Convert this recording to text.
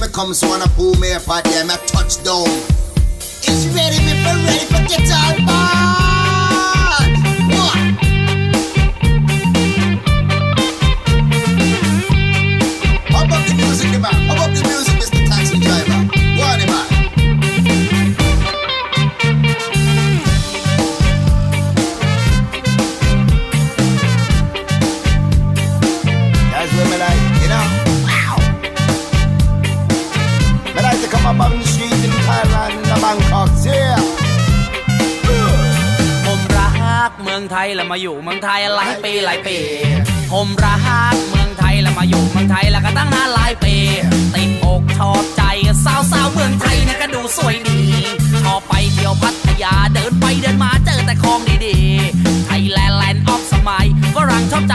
Me come, so wanna pull me apart, yeah, me touchdown. It's ready, me for ready for guitar band. องไทยแล้วมาอยู่เมืองไทยหลายปีหลายปี ผมรักเมืองไทยแล้วมาอยู่เมืองไทยแล้วก็ตั้งนานหลายปี ติดอกชอบใจสาวสาวๆเมืองไทยนะก็ดูสวยดี ชอบไปเที่ยวพัทยาเดินไปเดินมาเจอแต่ของดีๆ ไทยแลนด์แลนด์ออฟสมัยฝรั่งชอบใจ